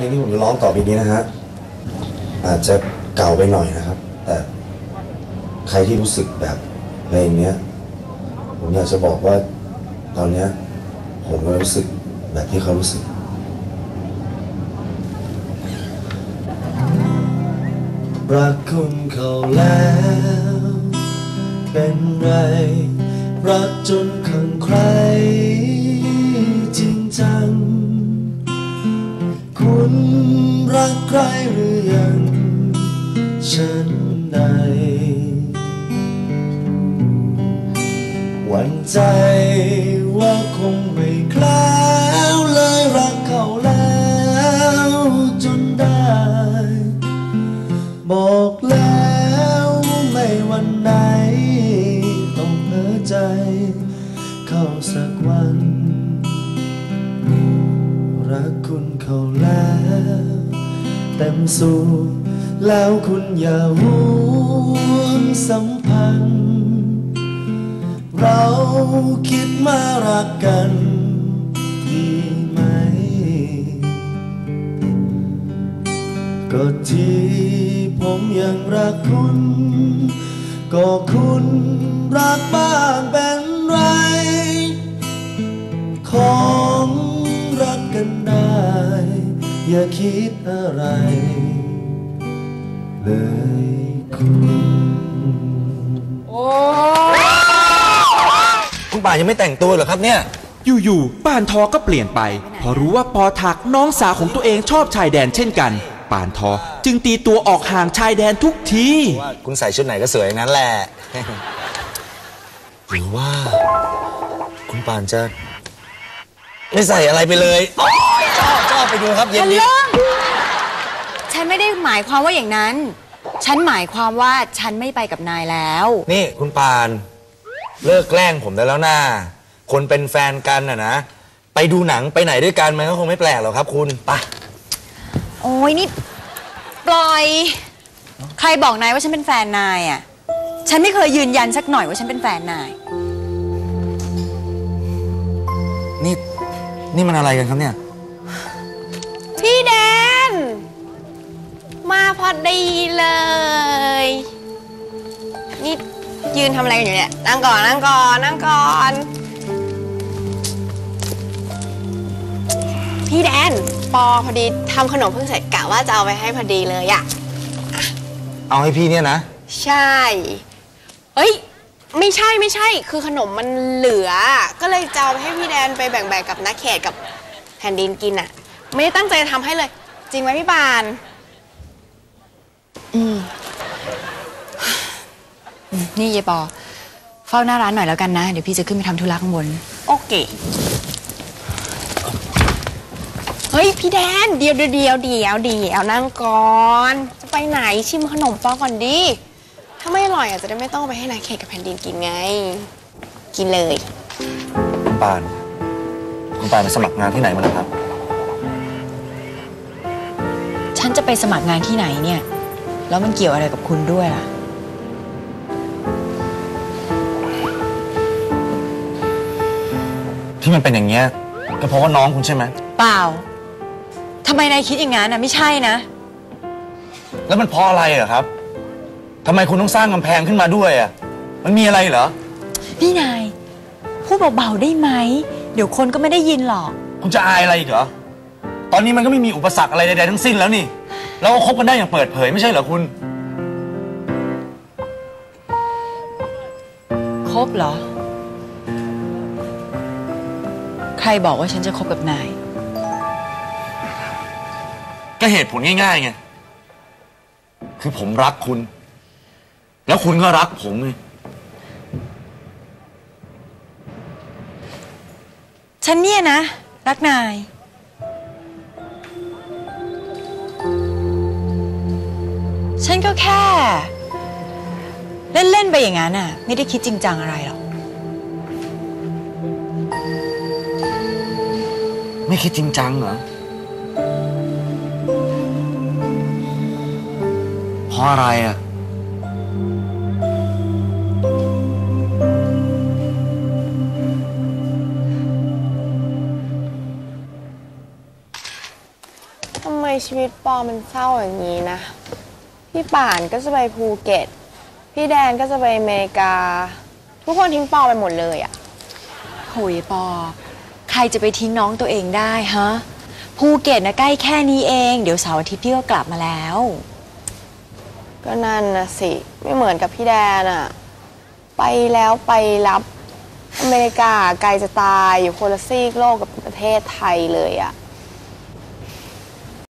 พลงที่ผมร้องต่อไปนี้นะฮะอาจจะเก่าไปหน่อยนะครับ แต่ใครที่รู้สึกแบบเพลงเนี้ยผมอยากจะบอกว่าตอนเนี้ยผมก็รู้สึกแบบที่เขารู้สึกรักคุณเขาแล้ว เป็นไร รักจน รักใครหรือยังฉันใดหวั่นใจว่าคงไม่คล้วเลยรักเขาแล้วจนได้ บอกแล้วไม่วันไหนต้องเพ้อใจ เข้าสักวัน สูบแล้วคุณอย่าหวนสัมพันธ์ เราคิดมารักกันดีไหม ก็ที่ผมยังรักคุณ ก็คุณรักบ้า อย่าคิดอะไร เลยคุณคุณป่ายังไม่แต่งตัวเหรอครับเนี่ย อยู่ๆป่านทอก็เปลี่ยนไป พอรู้ว่าปอถักน้องสาวของตัวเองชอบชายแดนเช่นกัน ป่านทอจึงตีตัวออกห่างชายแดนทุกทีว่าคุณใส่ชุดไหนก็สวยอย่างนั้นแหละ หรือว่า คุณป่านจะ ไม่ใส่อะไรไปเลย ไปดูครับเย็นทะนี้ลึ่งฉันไม่ได้หมายความว่าอย่างนั้น ฉันหมายความว่าฉันไม่ไปกับนายแล้ว นี่คุณปาน เลิกแกล้งผมได้แล้วนะคนเป็นแฟนกันน่ะนะ ไปดูหนังไปไหนด้วยกันมันก็คงไม่แปลกหรอกครับ คุณไปะโอ้ยนี่ ปล่อย ใครบอกนายว่าฉันเป็นแฟนนายอะ ฉันไม่เคยยืนยันสักหน่อยว่าฉันเป็นแฟนนาย นี่ นี่มันอะไรกันครับเนี่ย เลย นี่ยืนทำอะไรกันอยู่เนี่ย นั่งก่อน นั่งก่อน นั่งก่อน พี่แดน ปอพอดีทำขนมเพิ่งเสร็จกะว่าจะเอาไปให้พอดีเลยอะเอาให้พี่เนี่ยนะ ใช่เฮ้ย ไม่ใช่ไม่ใช่ คือขนมมันเหลือ ก็เลยจะเอาไปให้พี่แดนไปแบ่งๆกับนักเขตกับแผ่นดินกินอะไม่ได้ตั้งใจจะทำให้เลย จริงไหมพี่ปาน นี่เยายปอ เฝ้าหน้าร้านหน่อยแล้วกันนะ เดี๋ยวพี่จะขึ้นไปทำธุระข้างบน โอเค เฮ้ย พี่แดน เดี๋ยวเดี๋ยวเดี๋ยวเดี๋ยวเดี๋ยวนั่งก่อน จะไปไหนชิมขนมปอก่อนดิ ถ้าไม่อร่อยอาจจะได้ไม่ต้องเอาไปให้นายเขตกับแผ่นดินกินไง กินเลย คุณปาน คุณปานไปสมัครงานที่ไหนมาแล้วครับ ฉันจะไปสมัครงานที่ไหนเนี่ย แล้วมันเกี่ยวอะไรกับคุณด้วยล่ะ ที่มันเป็นอย่างเงี้ยก็เพราะว่าน้องคุณใช่ไหม เปล่า ทำไมนายคิดอย่างนั้นนะไม่ใช่นะ แล้วมันเพราะอะไรเหรอครับทำไมคุณต้องสร้างกำแพงขึ้นมาด้วยอะ มันมีอะไรเหรอ พี่นาย พูดเบาๆได้ไหม เดี๋ยวคนก็ไม่ได้ยินหรอก คุณจะอายอะไรอีกเหรอ ตอนนี้มันก็ไม่มีอุปสรรคอะไรใดๆทั้งสิ้นแล้วนี่ เราก็คบกันได้อย่างเปิดเผยไม่ใช่เหรอคุณ คบเหรอ ใครบอกว่าฉันจะคบกับนาย ก็เหตุผลง่ายๆไง คือผมรักคุณ แล้วคุณก็รักผมไงฉันเนี่ยนะ รักนาย นก็แค่ เล่นๆไปอย่างนั้นน่ะ ไม่ได้คิดจริงจังอะไรหรอกไม่คิดจริงจังเหรอเพราะอะไรอะทำไมชีวิตปอมันเศร้าอย่างนี้นะ พี่ป่านก็จะไปภูเก็ต พี่แดนก็จะไปอเมริกา ทุกคนทิ้งปอไปหมดเลยอะโหยปอ ใครจะไปทิ้งน้องตัวเองได้ฮะภูเก็ตนะใกล้แค่นี้เอง เดี๋ยวเสาร์อาทิตย์พี่ก็กลับมาแล้ว ก็นั่นนะสิ ไม่เหมือนกับพี่แดนอะไปแล้วไปรับอเมริกาไกลจะตายอยู่คนละซีกโลกกับประเทศไทยเลยอะ